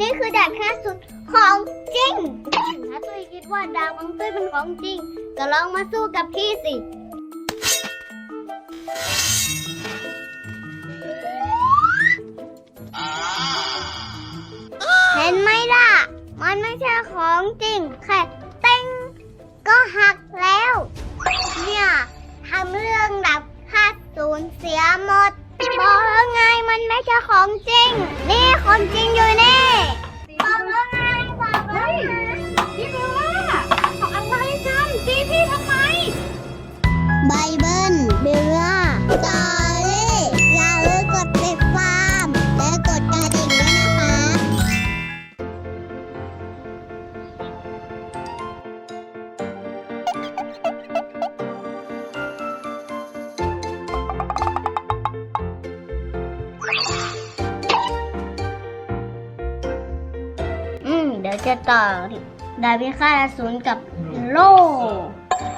นี่คือดาบแค่สุดของจริงถ้าตุ้ยคิดว่าดาบของตุ้ยเป็นของจริง ก็ลองมาสู้กับพี่สิ เห็นไหมล่ะ มันไม่ใช่ของจริงแค่เต้งก็หักแล้ว เนี่ยทำเรื่องดับค่าสูญเสียหมด บอกแล้วไงมันไม่ใช่ของจริง นี่ของจริงอยู่นี่ ดี๋ยวจะต่อดาวิฆาตอสูรกับโล่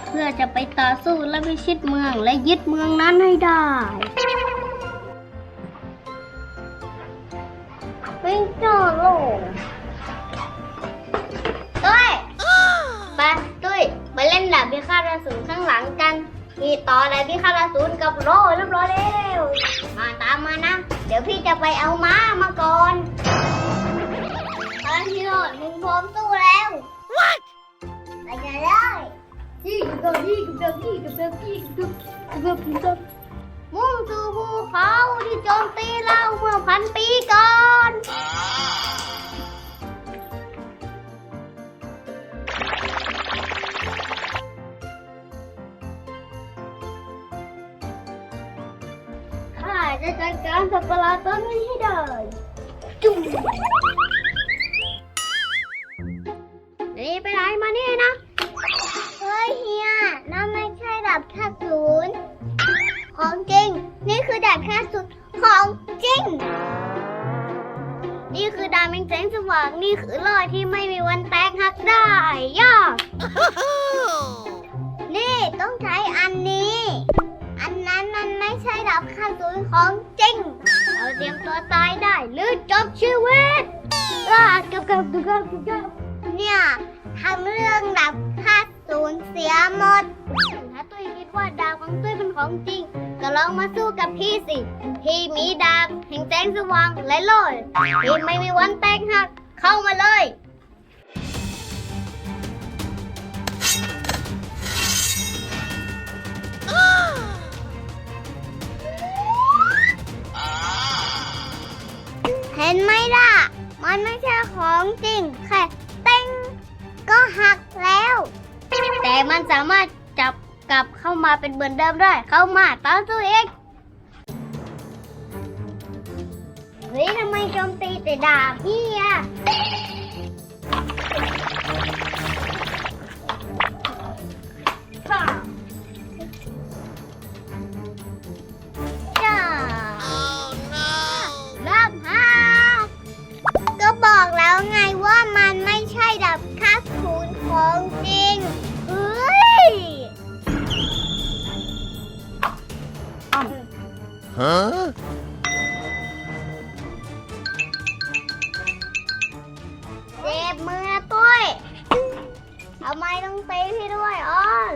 เพื่อจะไปต่อสู้และพิชิตเมืองและยึดเมืองนั้นให้ได้เป็นเจ้าโล่ตุ้ยไปตุ้ยไปเล่นดาบพิฆาตอสูรข้างหลังกันมีต่อดาบพิฆาตอสูรกับโล่เรียบร้อยแล้วมาตามมานะ เดี๋ยวพี่จะไปเอาม้ามาก่อน กับยี่กับยี่กับยี่กับกับกับมุ่งสู่ภูเขาที่โจมตีเราเมื่อพันปีก่อนข้าจะจัดการสัตว์ประหลาดตัวนี้ให้ได้จุ๊บนี่ไปไหนมาเนี่ย สว่างนี่คือรอยที่ไม่มีวันแตกหักได้ย่านี่ต้องใช้อันนี้ อันนั้นมันไม่ใช่ดาบค่าศูนย์ของจริง เราเตรียมตัวตายได้หรือจบชีวิตอ่ากับกับกับกับกับเนี่ยทำเรื่องดับค่าศูนย์เสียหมดถ้าตุ้ยคิดว่าดาบของตุ้ยเป็นของจริง ก็ลองมาสู้กับพี่สิ พี่มีดาบแห่งแสงสว่างและโลดพี่ไม่มีวันแตกหัก เข้ามาเลย เห็นไหมล่ะ มันไม่ใช่ของจริงแค่เต้งก็หักแล้ว แต่มันสามารถจับ กลับเข้ามาเป็นเหมือนเดิมได้ เข้ามาต่อสู้เองเฮ้ยทำไมโจมตีแต่ดาบพี่อะ ฮะเจ็บมือตุ้ยทำไมต้องตีพี่ด้วยอ้อน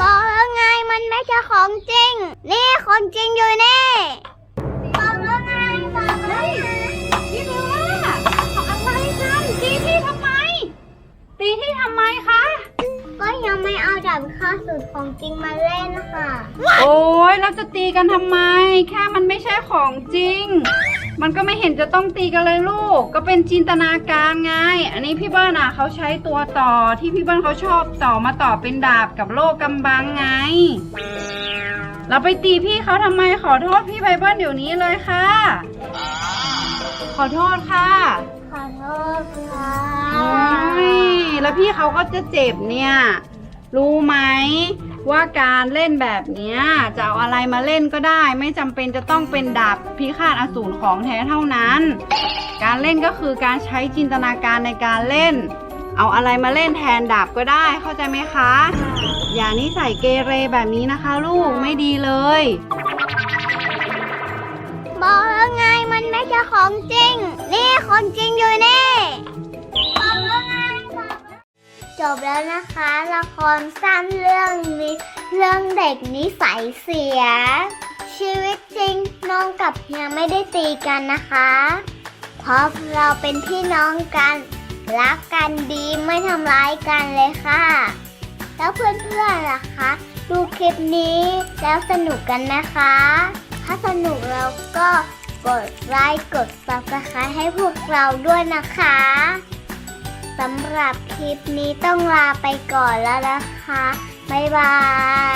บอกแล้วไงมันไม่ใช่ของจริง นี่ของจริงอยู่นี่ สุดของจริงมาเล่นค่ะโอ้ยแล้วจะตีกันทำไม แค่มันไม่ใช่ของจริง มันก็ไม่เห็นจะต้องตีกันเลยลูก ก็เป็นจินตนาการไง อันนี้พี่เบิ้ลน่ะเขาใช้ตัวต่อที่พี่เบิ้ลเขาชอบต่อมาต่อเป็นดาบกับโล่กำบังไง เราไปตีพี่เขาทำไมขอโทษพี่ไบเบิ้ลเดี๋ยวนี้เลยค่ะ ขอโทษค่ะ ขอโทษค่ะโอ้ยแล้วพี่เขาก็จะเจ็บเนี่ย รู้ไหมว่าการเล่นแบบเนี้ยจะเอาอะไรมาเล่นก็ได้ ไม่จำเป็นจะต้องเป็นดาบพิฆาตอสูรของแท้เท่านั้น การเล่นก็คือการใช้จินตนาการในการเล่น เอาอะไรมาเล่นแทนดาบก็ได้เข้าใจไหมคะ อย่านิสัยเกเรแบบนี้นะคะ ลูกไม่ดีเลย บอกแล้วไงมันไม่น่ของจริง นี่คนจริงอยู่นี่ บแล้วนะคะละครสั้นเรื่องนี้เรื่องเด็กนิสัยเสีย ชีวิตจริงน้องกับเฮียไม่ได้ตีกันนะคะ เพราะเราเป็นพี่น้องกัน รักกันดีไม่ทำร้ายกันเลยค่ะ แล้วเพื่อนๆล่ะคะ ดูคลิปนี้แล้วสนุกกันนะคะ ถ้าสนุกเราก็กดไลค์กด subscribe ให้พวกเราด้วยนะคะ สำหรับคลิปนี้ต้องลาไปก่อนแล้วนะคะ บ๊ายบาย